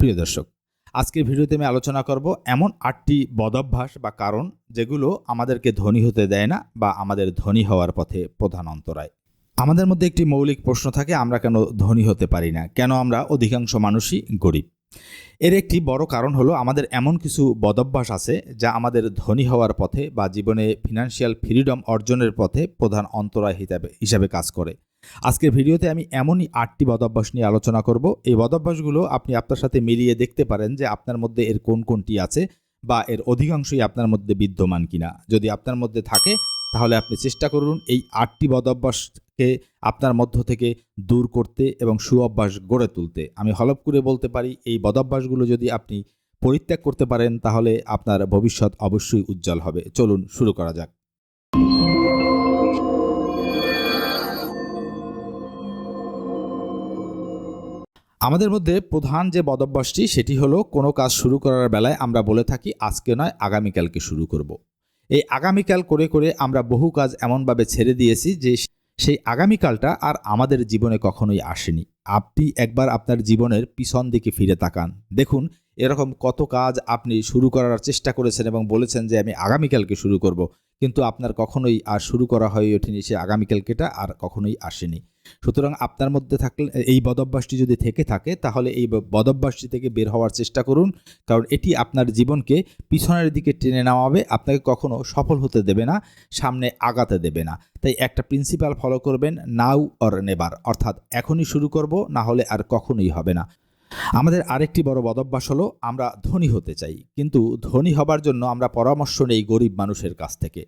প্রিয় দর্শক, আজকের ভিডিওতে আমি আলোচনা করব এমন আটটি বদভ্যাস বা কারণ যেগুলো আমাদেরকে ধনী হতে দেয় না বা আমাদের ধনী হওয়ার পথে প্রধান অন্তরায়। আমাদের মধ্যে একটি মৌলিক প্রশ্ন থাকে, আমরা কেন ধনী হতে পারি না? কেন আমরা অধিকাংশ মানুষই গরিব? এর একটি বড় কারণ হলো আমাদের এমন কিছু বদভ্যাস আছে যা আমাদের ধনী হওয়ার পথে বা জীবনে ফিনান্সিয়াল ফ্রিডম অর্জনের পথে প্রধান অন্তরায় হিসাবে হিসাবে কাজ করে। আজকের ভিডিওতে আমি এমনই আটটি বদভ্যাস নিয়ে আলোচনা করব। এই বদভ্যাসগুলো আপনি আপনার সাথে মিলিয়ে দেখতে পারেন যে আপনার মধ্যে এর কোন কোনটি আছে বা এর অধিকাংশই আপনার মধ্যে বিদ্যমান কিনা। যদি আপনার মধ্যে থাকে, তাহলে আপনি চেষ্টা করুন এই আটটি বদভ্যাসকে আপনার মধ্য থেকে দূর করতে এবং সুঅভ্যাস গড়ে তুলতে। আমি হলপ করে বলতে পারি, এই বদভ্যাসগুলো যদি আপনি পরিত্যাগ করতে পারেন, তাহলে আপনার ভবিষ্যৎ অবশ্যই উজ্জ্বল হবে। চলুন শুরু করা যাক। আমাদের মধ্যে প্রধান যে বদভ্যাসটি, সেটি হলো কোনো কাজ শুরু করার বেলায় আমরা বলে থাকি, আজকে নয়, আগামীকালকে শুরু করব। এই আগামীকাল করে করে আমরা বহু কাজ এমনভাবে ছেড়ে দিয়েছি যে সেই আগামীকালটা আর আমাদের জীবনে কখনোই আসেনি। আপনি একবার আপনার জীবনের পিছন দিকে ফিরে তাকান। দেখুন, এরকম কত কাজ আপনি শুরু করার চেষ্টা করেছেন এবং বলেছেন যে আমি আগামীকালকে শুরু করব। কিন্তু আপনার কখনোই আর শুরু করা হয়ে ওঠেনি সে আগামীকালকেটা আর কখনোই আসেনি। সুতরাং আপনার মধ্যে থাকলে, এই বদভ্যাসটি যদি থেকে থাকে, তাহলে এই বদভ্যাসটি থেকে বের হওয়ার চেষ্টা করুন। কারণ এটি আপনার জীবনকে পিছনের দিকে টেনে নেওয়াবে আপনাকে কখনো সফল হতে দেবে না, সামনে আগাতে দেবে না। তাই একটা প্রিন্সিপাল ফলো করবেন নাও অর নেবার অর্থাৎ এখনই শুরু করব, না হলে আর কখনোই হবে না। আমাদের আরেকটি বড় বদভ্যাস হলো আমরা ধনী হতে চাই। কিন্তু ধনী হবার জন্য আমরা পরামর্শ নেই গরিব মানুষের কাছ থেকে।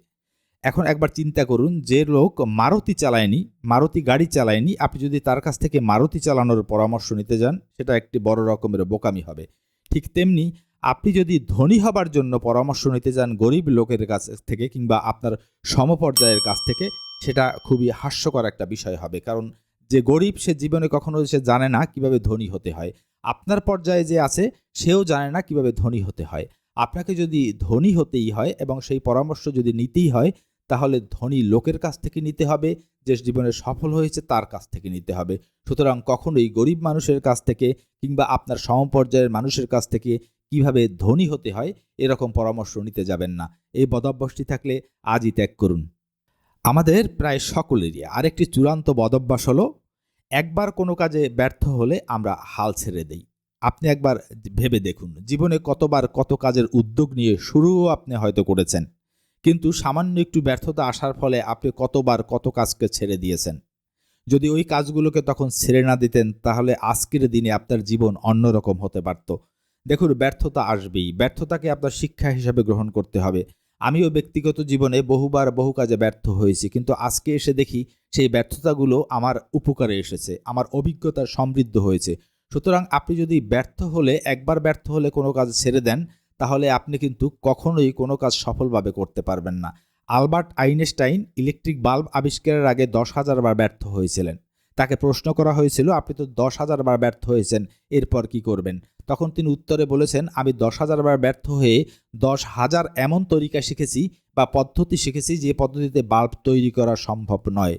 এখন একবার চিন্তা করুন, যে লোক মারুতি চালায়নি, মারুতি গাড়ি চালায়নি, আপনি যদি তার কাছ থেকে মারুতি চালানোর পরামর্শ নিতে যান, সেটা একটি বড় রকমের বোকামি হবে। ঠিক তেমনি আপনি যদি ধনী হবার জন্য পরামর্শ নিতে যান গরিব লোকের কাছ থেকে কিংবা আপনার সমপর্যায়ের কাছ থেকে, সেটা খুবই হাস্যকর একটা বিষয় হবে। কারণ যে গরিব সে জীবনে কখনো সে জানে না কীভাবে ধনী হতে হয়। আপনার পর্যায়ে যে আছে, সেও জানে না কীভাবে ধনী হতে হয়। আপনাকে যদি ধনী হতেই হয় এবং সেই পরামর্শ যদি নিতেই হয়, তাহলে ধনী লোকের কাছ থেকে নিতে হবে, যে জীবনে সফল হয়েছে তার কাছ থেকে নিতে হবে। সুতরাং কখনোই গরিব মানুষের কাছ থেকে কিংবা আপনার সমপর্যায়ের মানুষের কাছ থেকে কীভাবে ধনী হতে হয়, এরকম পরামর্শ নিতে যাবেন না। এই বদভ্যাসটি থাকলে আজই ত্যাগ করুন। আমাদের প্রায় সকলেরই আরেকটি চূড়ান্ত বদভ্যাস হলো, একবার কোনো কাজে ব্যর্থ হলে আমরা হাল ছেড়ে দেই। আপনি একবার ভেবে দেখুন, জীবনে কতবার কত কাজের উদ্যোগ নিয়ে শুরুও আপনি হয়তো করেছেন, কিন্তু সামান্য একটু ব্যর্থতা আসার ফলে আপনি কতবার কত কাজকে ছেড়ে দিয়েছেন। যদি ওই কাজগুলোকে তখন ছেড়ে না দিতেন, তাহলে আজকের দিনে আপনার জীবন অন্যরকম হতে পারত। দেখুন, ব্যর্থতা আসবেই, ব্যর্থতাকে আপনার শিক্ষা হিসাবে গ্রহণ করতে হবে। আমিও ব্যক্তিগত জীবনে বহুবার বহু কাজে ব্যর্থ হয়েছি, কিন্তু আজকে এসে দেখি সেই ব্যর্থতাগুলো আমার উপকারে এসেছে, আমার অভিজ্ঞতা সমৃদ্ধ হয়েছে। সুতরাং আপনি যদি ব্যর্থ হলে, একবার ব্যর্থ হলে কোনো কাজ ছেড়ে দেন, তাহলে আপনি কিন্তু কখনোই কোনো কাজ সফলভাবে করতে পারবেন না। আলবার্ট আইনস্টাইন ইলেকট্রিক বাল্ব আবিষ্কারের আগে দশ হাজার বার ব্যর্থ হয়েছিলেন। তাকে প্রশ্ন করা হয়েছিল, আপনি তো দশ হাজার বার ব্যর্থ হয়েছেন, এরপর কি করবেন? তখন তিনি উত্তরে বলেছেন, আমি দশ হাজার বার ব্যর্থ হয়ে দশ হাজার এমন তরিকা শিখেছি বা পদ্ধতি শিখেছি যে পদ্ধতিতে বাল্ব তৈরি করা সম্ভব নয়।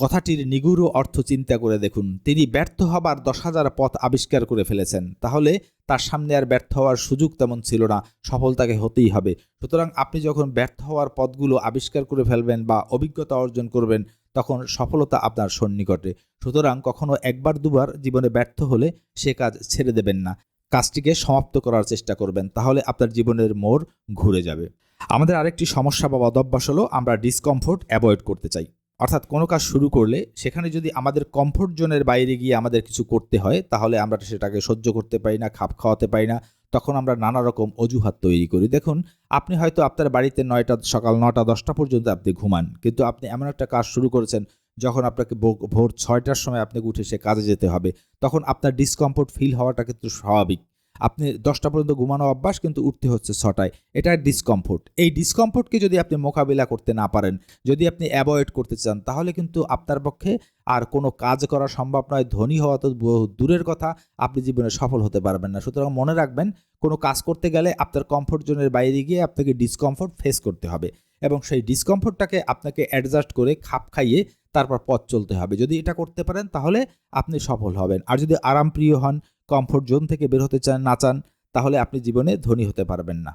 কথাটির নিগুড় অর্থ চিন্তা করে দেখুন। তিনি ব্যর্থ হবার দশ হাজার পথ আবিষ্কার করে ফেলেছেন। তাহলে তার সামনে আর ব্যর্থ হওয়ার সুযোগ তেমন ছিল না, সফলতাকে হতেই হবে। সুতরাং আপনি যখন ব্যর্থ হওয়ার পথগুলো আবিষ্কার করে ফেলবেন বা অভিজ্ঞতা অর্জন করবেন তখন সফলতা আপনার সন্নিকটে। সুতরাং কখনো একবার দুবার জীবনে ব্যর্থ হলে সে কাজ ছেড়ে দেবেন না। কাজটিকে সমাপ্ত করার চেষ্টা করবেন, তাহলে আপনার জীবনের মোড় ঘুরে যাবে। আমাদের আরেকটি সমস্যা বা অদভ্যাস হলো, আমরা ডিসকমফোর্ট অ্যাভয়েড করতে চাই। অর্থাৎ কোনো কাজ শুরু করলে সেখানে যদি আমাদের কমফোর্ট জোনের বাইরে গিয়ে আমাদের কিছু করতে হয়, তাহলে আমরা সেটাকে সহ্য করতে পারি না, খাপ খাওয়াতে পারি না তখন আমরা নানা রকম অজুহাত তৈরি করি। দেখুন, আপনি হয়তো আপনার বাড়িতে নয়টা, সকাল নটা দশটা পর্যন্ত আপনি ঘুমান, কিন্তু আপনি এমন একটা কাজ শুরু করেছেন, যখন আপনাকে ভোর ছয়টার সময় আপনাকে উঠে সে কাজে যেতে হবে, তখন আপনার ডিসকমফোর্ট ফিল হওয়াটা কিন্তু স্বাভাবিক। আপনি দশটা পর্যন্ত ঘুমানো অভ্যাস কিন্তু উঠতে হচ্ছে ছটায়। এটা ডিসকমফোর্ট এই ডিসকমফোর্টকে যদি আপনি মোকাবিলা করতে না পারেন, যদি আপনি অ্যাভয়েড করতে চান, তাহলে কিন্তু আপনার পক্ষে আর কোনো কাজ করা সম্ভব নয়। ধনী হওয়া তো বহু দূরের কথা, আপনি জীবনে সফল হতে পারবেন না। সুতরাং মনে রাখবেন, কোনো কাজ করতে গেলে আপনার কমফোর্ট জোনের বাইরে গিয়ে আপনাকে ডিসকমফোর্ট ফেস করতে হবে এবং সেই ডিসকমফোর্টটাকে আপনাকে অ্যাডজাস্ট করে খাপ খাইয়ে তারপর পথ চলতে হবে। যদি এটা করতে পারেন, তাহলে আপনি সফল হবেন। আর যদি আরামপ্রিয় হন কমফোর্ট জোন থেকে বের হতে চান, না চান, তাহলে আপনি জীবনে ধনী হতে পারবেন না।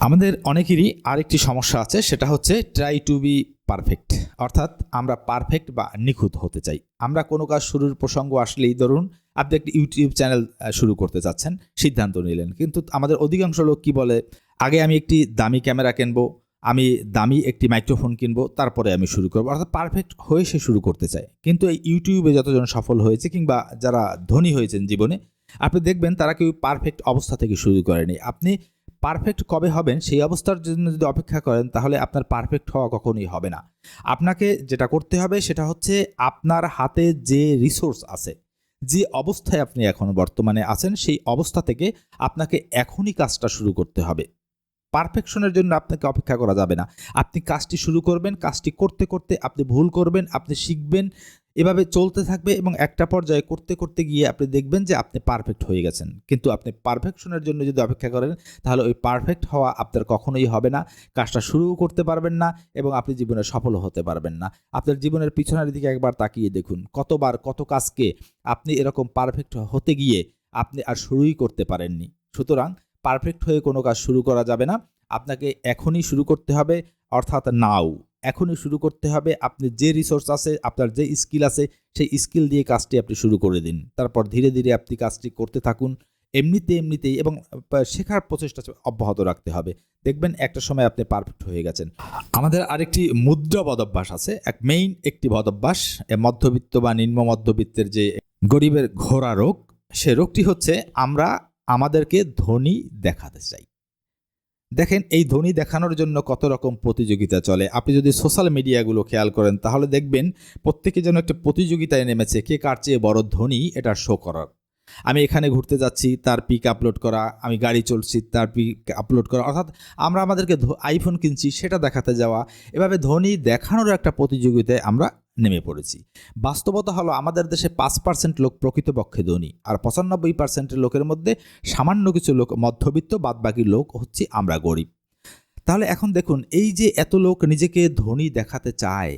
আমাদের অনেকেরই আরেকটি সমস্যা আছে, সেটা হচ্ছে ট্রাই টু বি পারফেক্ট অর্থাৎ আমরা পারফেক্ট বা নিখুঁত হতে চাই। আমরা কোনো কাজ শুরুর প্রসঙ্গ আসলেই ধরুন, আপনি একটি ইউটিউব চ্যানেল শুরু করতে চাচ্ছেন, সিদ্ধান্ত নিলেন। কিন্তু আমাদের অধিকাংশ লোক কি বলে, আগে আমি একটি দামি ক্যামেরা কিনবো, আমি দামি একটি মাইক্রোফোন কিনবো, তারপরে আমি শুরু করব। অর্থাৎ পারফেক্ট হয়ে সে শুরু করতে চায়। কিন্তু এই ইউটিউবে যতজন সফল হয়েছে কিংবা যারা ধনী হয়েছেন জীবনে আপনি দেখবেন তারা কেউ পারফেক্ট অবস্থা থেকে শুরু করেনি। আপনি পারফেক্ট কবে হবেন সেই অবস্থার জন্য যদি অপেক্ষা করেন, তাহলে আপনার পারফেক্ট হওয়া কখনোই হবে না। আপনাকে যেটা করতে হবে সেটা হচ্ছে আপনার হাতে যে রিসোর্স আছে, যে অবস্থায় আপনি এখন বর্তমানে আছেন, সেই অবস্থা থেকে আপনাকে এখনই কাজটা শুরু করতে হবে। পারফেকশনের জন্য আপনাকে অপেক্ষা করা যাবে না। আপনি কাজটি শুরু করবেন, কাজটি করতে করতে আপনি ভুল করবেন, আপনি শিখবেন এভাবে চলতে থাকবে এবং একটা পর্যায়ে করতে করতে গিয়ে আপনি দেখবেন যে আপনি পারফেক্ট হয়ে গেছেন। কিন্তু আপনি পারফেকশনের জন্য যদি অপেক্ষা করেন, তাহলে ওই পারফেক্ট হওয়া আপনার কখনোই হবে না, কাজটা শুরুও করতে পারবেন না এবং আপনি জীবনে সফল হতে পারবেন না। আপনার জীবনের পিছনের দিকে একবার তাকিয়ে দেখুন, কতবার কত কাজকে আপনি এরকম পারফেক্ট হতে গিয়ে আপনি আর শুরুই করতে পারেননি। সুতরাং পারফেক্ট হয়ে কোনো কাজ শুরু করা যাবে না। আপনাকে এখনই শুরু করতে হবে, অর্থাৎ নাও এখনই শুরু করতে হবে। আপনি যে রিসোর্স আছে, আপনার যে স্কিল আছে, সেই স্কিল দিয়ে কাজটি আপনি শুরু করে দিন। তারপর ধীরে ধীরে আপনি কাজটি করতে থাকুন। এমনিতে এমনিতেই এবং শেখার প্রচেষ্টা অব্যাহত রাখতে হবে। দেখবেন একটা সময় আপনি পারফেক্ট হয়ে গেছেন। আমাদের আরেকটি মুদ্রা বদভ্যাস আছে, এক মেইন একটি বদভ্যাস মধ্যবিত্ত বা নিম্ন মধ্যবিত্তের যে গরিবের ঘোড়া রোগ, সে রোগটি হচ্ছে আমরা আমাদেরকে ধনী দেখাতে চাই। দেখেন, এই ধনী দেখানোর জন্য কত রকম প্রতিযোগিতা চলে। আপনি যদি সোশ্যাল মিডিয়াগুলো খেয়াল করেন, তাহলে দেখবেন প্রত্যেকে যেন একটা প্রতিযোগিতায় নেমেছে, কে কার চেয়ে বড় ধনী, এটা শো করার। আমি এখানে ঘুরতে যাচ্ছি, তার পিক আপলোড করা, আমি গাড়ি চলছি, তার পিক আপলোড করা। অর্থাৎ আমরা আমাদেরকে আইফোন কিনছি, সেটা দেখাতে যাওয়া। এভাবে ধনী দেখানোর একটা প্রতিযোগিতায় আমরা নেমে পড়েছি। বাস্তবতা হলো আমাদের দেশে পাঁচ পার্সেন্ট লোক প্রকৃতপক্ষে ধনী আর পঁচানব্বই পার্সেন্টের লোকের মধ্যে সামান্য কিছু লোক মধ্যবিত্ত, বাদবাকি লোক হচ্ছে আমরা গরিব। তাহলে এখন দেখুন, এই যে এত লোক নিজেকে ধনী দেখাতে চায়,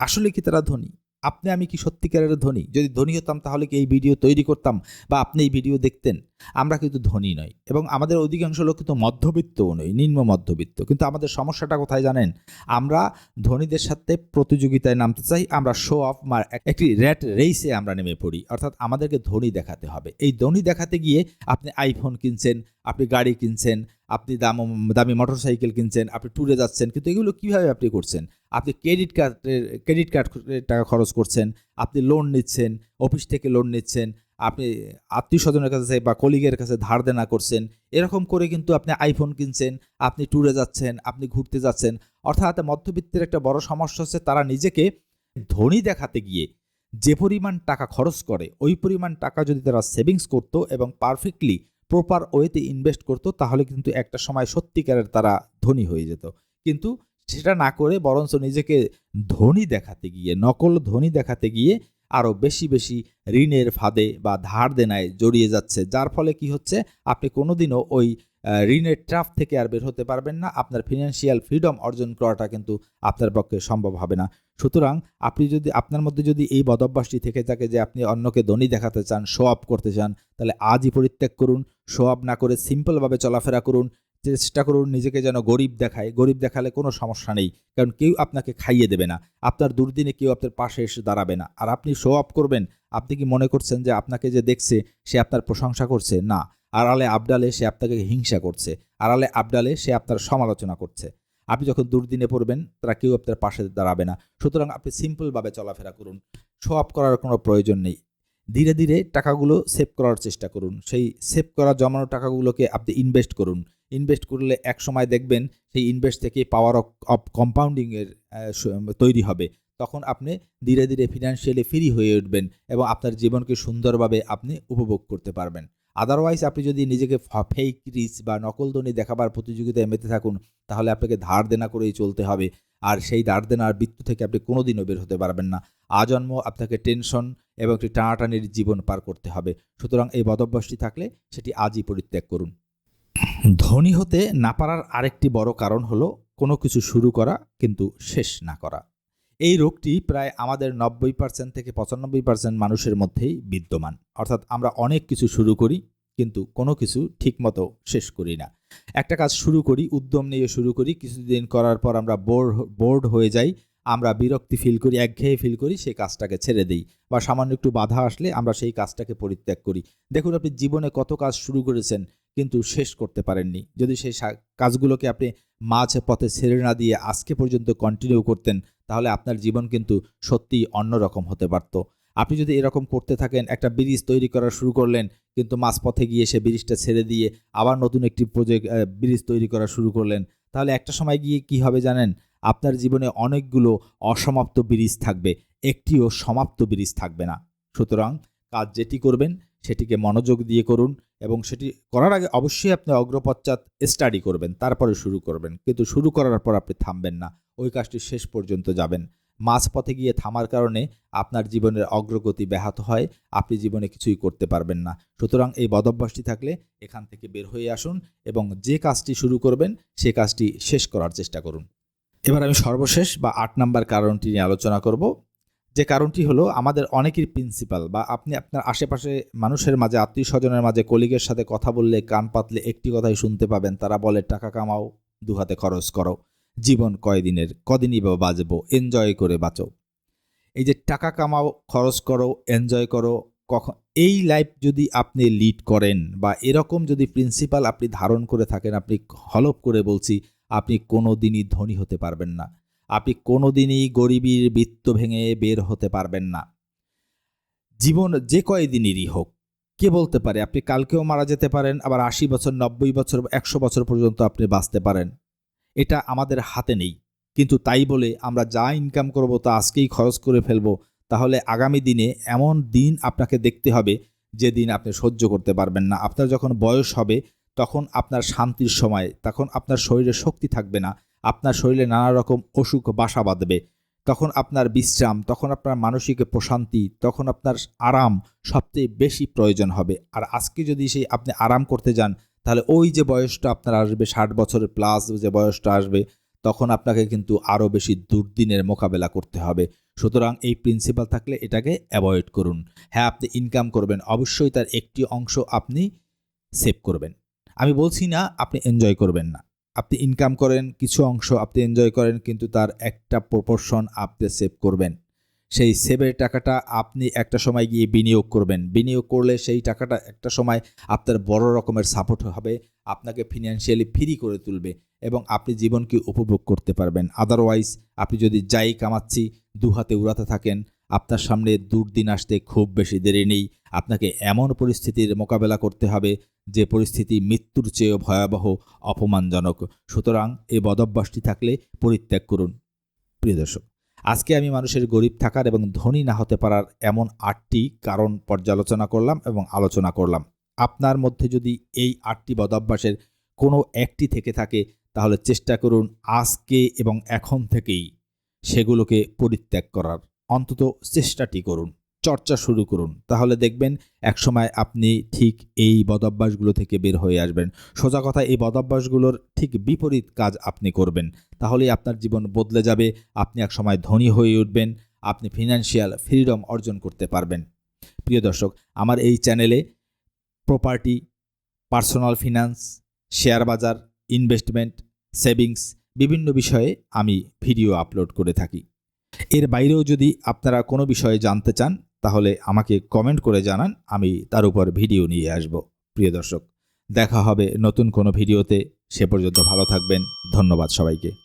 আসলে কি তারা ধনী? আপনি, আমি কি সত্যিকারের ধনী? যদি ধনী হতাম, তাহলে কি এই ভিডিও তৈরি করতাম বা আপনি এই ভিডিও দেখতেন? আমরা কিন্তু ধনী নই এবং আমাদের অধিকাংশ লোক কিন্তু মধ্যবিত্তও নই, নিম্ন মধ্যবিত্ত। কিন্তু আমাদের সমস্যাটা কোথায় জানেন? আমরা ধনীদের সাথে প্রতিযোগিতায় নামতে চাই, আমরা শো অফ মার একটি র্যাট রেসে আমরা নেমে পড়ি। অর্থাৎ আমাদেরকে ধনী দেখাতে হবে। এই ধনী দেখাতে গিয়ে আপনি আইফোন কিনছেন, আপনি গাড়ি কিনছেন, আপনি দাম, দামি মোটরসাইকেল কিনছেন, আপনি ট্যুরে যাচ্ছেন, কিন্তু এগুলো কীভাবে আপনি করছেন? আপনি ক্রেডিট কার্ডের ক্রেডিট কার্ড টাকা খরচ করছেন, আপনি লোন নিচ্ছেন অফিস থেকে লোন নিচ্ছেন, আপনি আত্মীয় স্বজনের কাছে বা কলিগের কাছে ধার দেনা করছেন, এরকম করে কিন্তু আপনি আইফোন কিনছেন, আপনি ট্যুরে যাচ্ছেন, আপনি ঘুরতে যাচ্ছেন, অর্থাৎ মধ্যবিত্তের একটা বড় সমস্যা হচ্ছে তারা নিজেকে ধনী দেখাতে গিয়ে যে পরিমাণ টাকা খরচ করে, ওই পরিমাণ টাকা যদি তারা সেভিংস করতো এবং পারফেক্টলি প্রপার ওয়েতে ইনভেস্ট করতো, তাহলে কিন্তু একটা সময় সত্যিকারের তারা ধনী হয়ে যেত। কিন্তু সেটা না করে বরঞ্চ নিজেকে ধনী দেখাতে গিয়ে, নকল ধনী দেখাতে গিয়ে আরও বেশি বেশি ঋণের ফাঁদে বা ধার দেনায় জড়িয়ে যাচ্ছে। যার ফলে কি হচ্ছে? আপনি কোনোদিনও ওই ঋণের ট্রাফ থেকে আর বের হতে পারবেন না। আপনার ফিনান্সিয়াল ফ্রিডম অর্জন করাটা কিন্তু আপনার পক্ষে সম্ভব হবে না। সুতরাং আপনি যদি, আপনার মধ্যে যদি এই বদভ্যাসটি থেকে থাকে যে আপনি অন্যকে ধনী দেখাতে চান শো আপ করতে চান, তাহলে আজই পরিত্যাগ করুন। শো আপ না করে সিম্পলভাবে চলাফেরা করুন। চেষ্টা করুন নিজেকে যেন গরিব দেখায়। গরিব দেখালে কোনো সমস্যা নেই, কারণ কেউ আপনাকে খাইয়ে দেবে না। আপনার দুর্দিনে কেউ আপনার পাশে এসে দাঁড়াবে না। আর আপনি শো আপ করবেন। আপনি কি মনে করছেন যে আপনাকে যে দেখছে, সে আপনার প্রশংসা করছে? না। আড়ালে আবডালে সে আপনাকে হিংসা করছে। আড়ালে আবডালে সে আপনার সমালোচনা করছে। আপনি যখন দুর্দিনে পড়বেন, তারা কেউ আপনার পাশে দাঁড়াবে না। সুতরাং আপনি সিম্পলভাবে চলাফেরা করুন। শো আপ করার কোনো প্রয়োজন নেই। ধীরে ধীরে টাকাগুলো সেভ করার চেষ্টা করুন। সেই সেভ করা জমানো টাকাগুলোকে আপনি ইনভেস্ট করুন। ইনভেস্ট করলে এক সময় দেখবেন সেই ইনভেস্ট থেকে পাওয়ার অফ কম্পাউন্ডিংয়ের তৈরি হবে। তখন আপনি ধীরে ধীরে ফিনান্সিয়ালি ফ্রি হয়ে উঠবেন এবং আপনার জীবনকে সুন্দরভাবে আপনি উপভোগ করতে পারবেন। আদারওয়াইজ আপনি যদি নিজেকে ফেক রিচ বা নকলদনি দেখাবার প্রতিযোগিতায় মেতে থাকুন, তাহলে আপনাকে ধার দেনা করেই চলতে হবে। আর সেই ধার দেনার বৃত্ত থেকে আপনি কোনোদিনও বের হতে পারবেন না। আজন্ম আপনাকে টেনশন এবং একটি টানাটানির জীবন পার করতে হবে। সুতরাং এই বদভ্যাসটি থাকলে সেটি আজই পরিত্যাগ করুন। ধনী হতে না পারার আরেকটি বড় কারণ হলো কোনো কিছু শুরু করা কিন্তু শেষ না করা। এই রোগটি প্রায় আমাদের নব্বই পার্সেন্ট থেকে পঁচানব্বই পার্সেন্ট মানুষের মধ্যেই বিদ্যমান। অর্থাৎ আমরা অনেক কিছু শুরু করি কিন্তু কোনো কিছু ঠিকমতো শেষ করি না। একটা কাজ শুরু করি, উদ্যম নিয়ে শুরু করি, কিছুদিন করার পর আমরা বোর বোর্ড হয়ে যাই, আমরা বিরক্তি ফিল করি, একঘেয়ে ফিল করি সেই কাজটাকে ছেড়ে দিই বা সামান্য একটু বাধা আসলে আমরা সেই কাজটাকে পরিত্যাগ করি। দেখুন আপনি জীবনে কত কাজ শুরু করেছেন কিন্তু শেষ করতে পারেননি। যদি সেই কাজগুলোকে আপনি মাঝ পথে ছেড়ে না দিয়ে আজকে পর্যন্ত কন্টিনিউ করতেন, তাহলে আপনার জীবন কিন্তু সত্যিই অন্যরকম হতে পারত। আপনি যদি এরকম করতে থাকেন, একটা ব্রিজ তৈরি করা শুরু করলেন, কিন্তু মাঝপথে গিয়ে সে ব্রিজটা ছেড়ে দিয়ে আবার নতুন একটি প্রজেক্ট ব্রিজ তৈরি করা শুরু করলেন, তাহলে একটা সময় গিয়ে কি হবে জানেন? আপনার জীবনে অনেকগুলো অসমাপ্ত ব্রিজ থাকবে, একটিও সমাপ্ত ব্রিজ থাকবে না। সুতরাং কাজ যেটি করবেন সেটিকে মনোযোগ দিয়ে করুন এবং সেটি করার আগে অবশ্যই আপনি অগ্রপশ্চাৎ স্টাডি করবেন, তারপরে শুরু করবেন। কিন্তু শুরু করার পর আপনি থামবেন না, ওই কাজটি শেষ পর্যন্ত যাবেন। মাঝপথে গিয়ে থামার কারণে আপনার জীবনের অগ্রগতি ব্যাহত হয়, আপনি জীবনে কিছুই করতে পারবেন না। সুতরাং এই বদভ্যাসটি থাকলে এখান থেকে বের হয়ে আসুন এবং যে কাজটি শুরু করবেন, সে কাজটি শেষ করার চেষ্টা করুন। এবার আমি সর্বশেষ বা আট নাম্বার কারণটি নিয়ে আলোচনা করব। যে কারণটি হলো আমাদের অনেকের প্রিন্সিপাল বা আপনি আপনার আশেপাশে মানুষের মাঝে, আত্মীয় স্বজনের মাঝে কলিগের সাথে কথা বললে, কান পাতলে একটি কথাই শুনতে পাবেন। তারা বলে, টাকা কামাও, দু হাতে খরচ করো। জীবন কয়দিনের, কদিনই বা বাঁচবো। এনজয় করে বাঁচো। এই যে, টাকা কামাও, খরচ করো এনজয় করো। কখন এই লাইফ যদি আপনি লিড করেন বা এরকম যদি প্রিন্সিপাল আপনি ধারণ করে থাকেন, আপনি হলপ করে বলছি, আপনি কোনো দিনই ধনী হতে পারবেন না। আপনি কোনো দিনই গরিবীর বৃত্ত ভেঙে বের হতে পারবেন না। জীবন যে কয়দিনেরই হোক, কে বলতে পারে? আপনি কালকেও মারা যেতে পারেন, আবার আশি বছর, নব্বই বছর, একশো বছর পর্যন্ত আপনি বাঁচতে পারেন। এটা আমাদের হাতে নেই। কিন্তু তাই বলে আমরা যা ইনকাম করব, তা আজকেই খরচ করে ফেলব। তাহলে আগামী দিনে এমন দিন আপনাকে দেখতে হবে, যে দিন আপনি সহ্য করতে পারবেন না। আপনার যখন বয়স হবে, তখন আপনার শান্তির সময়, তখন আপনার শরীরে শক্তি থাকবে না। আপনার শরীরে নানা রকম অসুখ বাসা বাঁধবে। তখন আপনার বিশ্রাম, তখন আপনার মানসিক প্রশান্তি, তখন আপনার আরাম সবচেয়ে বেশি প্রয়োজন হবে। আর আজকে যদি সেই আপনি আরাম করতে যান, তাহলে ওই যে বয়সটা আপনার আসবে, ষাট বছরের প্লাস যে বয়সটা আসবে, তখন আপনাকে কিন্তু আরও বেশি দুর্দিনের মোকাবেলা করতে হবে। সুতরাং এই প্রিন্সিপাল থাকলে এটাকে অ্যাভয়েড করুন। হ্যাঁ আপনি ইনকাম করবেন, অবশ্যই তার একটি অংশ আপনি সেভ করবেন। আমি বলছি না আপনি এনজয় করবেন না। আপনি ইনকাম করেন, কিছু অংশ আপনি এনজয় করেন, কিন্তু তার একটা প্রপোর্শন আপনি সেভ করবেন। সেই সেভের টাকাটা আপনি একটা সময় গিয়ে বিনিয়োগ করবেন। বিনিয়োগ করলে সেই টাকাটা একটা সময় আপনার বড় রকমের সাপোর্ট হবে, আপনাকে ফিনান্সিয়ালি ফ্রি করে তুলবে এবং আপনি জীবনকে উপভোগ করতে পারবেন। আদারওয়াইজ আপনি যদি যাই কামাচ্ছি দু হাতে উড়াতে থাকেন আপনার সামনে দুর্দিন আসতে খুব বেশি দেরি নেই। আপনাকে এমন পরিস্থিতির মোকাবেলা করতে হবে যে পরিস্থিতি মৃত্যুর চেয়েও ভয়াবহ, অপমানজনক। সুতরাং এই বদভ্যাসটি থাকলে পরিত্যাগ করুন। প্রিয় দর্শক, আজকে আমি মানুষের গরিব থাকার এবং ধনী না হতে পারার এমন আটটি কারণ পর্যালোচনা করলাম এবং আলোচনা করলাম। আপনার মধ্যে যদি এই আটটি বদভ্যাসের কোনো একটি থেকে থাকে, তাহলে চেষ্টা করুন আজকে এবং এখন থেকেই সেগুলোকে পরিত্যাগ করার। অন্তত চেষ্টাটি করুন, চর্চা শুরু করুন। তাহলে দেখবেন একসময় আপনি ঠিক এই বদভ্যাসগুলো থেকে বের হয়ে আসবেন। সোজা কথা, এই বদভ্যাসগুলোর ঠিক বিপরীত কাজ আপনি করবেন। তাহলেই আপনার জীবন বদলে যাবে, আপনি একসময় ধনী হয়ে উঠবেন, আপনি ফিনান্সিয়াল ফ্রিডম অর্জন করতে পারবেন। প্রিয় দর্শক, আমার এই চ্যানেলে প্রপার্টি পার্সোনাল ফিনান্স শেয়ার বাজার ইনভেস্টমেন্ট সেভিংস বিভিন্ন বিষয়ে আমি ভিডিও আপলোড করে থাকি। এর বাইরেও যদি আপনারা কোনো বিষয়ে জানতে চান, তাহলে আমাকে কমেন্ট করে জানান, আমি তার উপর ভিডিও নিয়ে আসব। প্রিয় দর্শক, দেখা হবে নতুন কোনো ভিডিওতে সে পর্যন্ত ভালো থাকবেন। ধন্যবাদ সবাইকে।